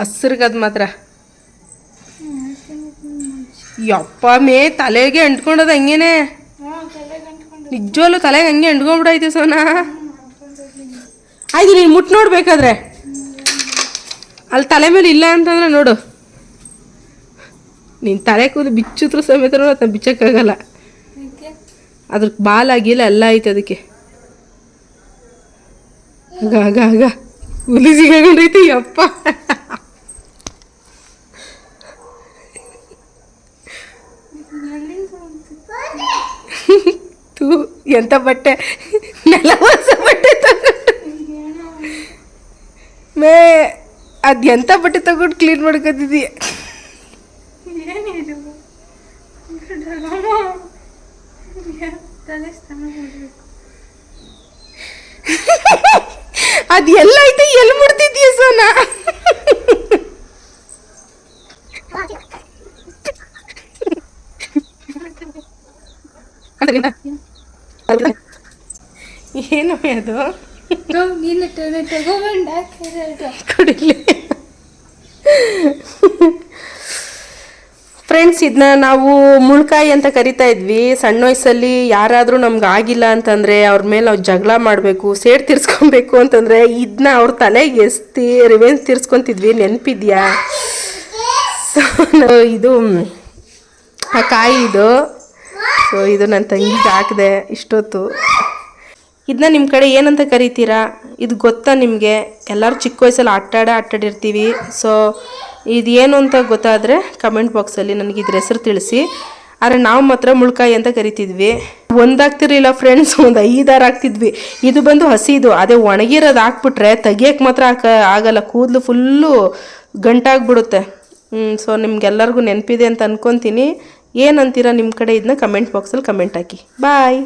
ಉಸಿರಿಗದ್ ಮಾತ್ರ. ಯಪ್ಪ ಮೇ ತಲೆಗೆ ಅಂಟ್ಕೊಂಡದ ಹಂಗೇನೆ. ನಿಜವಲ್ಲೂ ತಲೆಗೆ ಹಂಗೆ ಅಂಟ್ಕೊಂಡ್ಬಿಡೈತೆ ಸೋನಾ. ಆಯ್ತು ನೀನು ಮುಟ್ಟು ನೋಡ್ಬೇಕಾದ್ರೆ. ಅಲ್ಲಿ ತಲೆ ಮೇಲೆ ಇಲ್ಲ ಅಂತಂದ್ರೆ ನೋಡು. ನೀನು ತಲೆ ಕೂದು ಬಿಚ್ಚಿದ್ರು ಸಮೇತ ಅದನ್ನ ಬಿಚ್ಚಕ್ಕಾಗಲ್ಲ. ಅದ್ರ ಬಾಲಾಗಿಲ್ಲ ಎಲ್ಲ ಐತೆ ಅದಕ್ಕೆ. ಆಗ ಆಗ ಆಗ. ಹುಲಿ ಸಿಗಾಕೊಂಡೈತಿ ಯಪ್ಪ. ತೂ, ಎಂತ ಬಟ್ಟೆ? ನೆಲ ಹೊಸ ಬಟ್ಟೆ ಮೇ ಅದು ಎಂತ ಬಟ್ಟೆ ತಗೊಂಡು ಕ್ಲೀನ್ ಮಾಡ್ಕೊತಿದ್ದೀಯ ಅದು ಎಲ್ಲ ಐತೆ, ಎಲ್ಲಿ ಮುಡ್ತಿದ್ಯ ಸೋನಾ? ಏನು ಅದು? ಕುಡಿಲಿ. ಫ್ರೆಂಡ್ಸ್ ಇದನ್ನ ನಾವು ಮುಳ್ಕಾಯಿ ಅಂತ ಕರಿತಾ ಇದ್ವಿ. ಸಣ್ಣ ವಯಸ್ಸಲ್ಲಿ ಯಾರಾದರೂ ನಮ್ಗೆ ಆಗಿಲ್ಲ ಅಂತಂದರೆ ಅವ್ರ ಮೇಲೆ ನಾವು ಜಗಳ ಮಾಡಬೇಕು ಸೇಡ್ ತೀರ್ಸ್ಕೊಬೇಕು ಅಂತಂದರೆ ಇದನ್ನ ಅವ್ರ ತಲೆಗೆ ಎಸ್ತಿ ರಿವೆನ್ಸ್ ತೀರ್ಸ್ಕೊತಿದ್ವಿ. ನೆನಪಿದ್ಯಾ? ಸೊ ಇದು ಆ ಕಾಯಿ ಇದು. ಸೊ ಇದು ನನ್ನ ತಂಗಿಗೆ ಹಾಕಿದೆ ಇಷ್ಟೊತ್ತು. ಇದನ್ನ ನಿಮ್ಮ ಕಡೆ ಏನಂತ ಕರಿತೀರಾ? ಇದು ಗೊತ್ತಾ ನಿಮಗೆ? ಎಲ್ಲರೂ ಚಿಕ್ಕ ವಯಸ್ಸಲ್ಲಿ ಆಟಾಡ ಆಟಾಡಿರ್ತೀವಿ ಸೊ ಇದು ಏನು ಅಂತ ಗೊತ್ತಾದರೆ ಕಮೆಂಟ್ ಬಾಕ್ಸಲ್ಲಿ ನನಗೆ ಇದ್ರ ಹೆಸರು ತಿಳಿಸಿ. ಆದರೆ ನಾವು ಮಾತ್ರ ಮುಳ್ಕಾಯಿ ಅಂತ ಕರಿತಿದ್ವಿ. ಒಂದಾಗ್ತಿರಲಿಲ್ಲ ಫ್ರೆಂಡ್ಸ್ ಒಂದು ಐದಾರು ಹಾಕ್ತಿದ್ವಿ ಇದು ಬಂದು ಹಸಿದು ಅದೇ ಒಣಗಿರೋದು ಹಾಕ್ಬಿಟ್ರೆ ತೆಗಿಯೋಕ್ಕೆ ಮಾತ್ರ ಹಾಕ ಆಗಲ್ಲ. ಕೂದಲು ಫುಲ್ಲು ಗಂಟಾಗ್ಬಿಡುತ್ತೆ. ಸೊ ನಿಮ್ಗೆಲ್ಲರಿಗೂ ನೆನಪಿದೆ ಅಂತ ಅನ್ಕೊತೀನಿ. ಏನಂತೀರಾ ನಿಮ್ಮ ಕಡೆ ಇದನ್ನ ಕಮೆಂಟ್ ಬಾಕ್ಸಲ್ಲಿ ಕಮೆಂಟ್ ಹಾಕಿ. ಬಾಯ್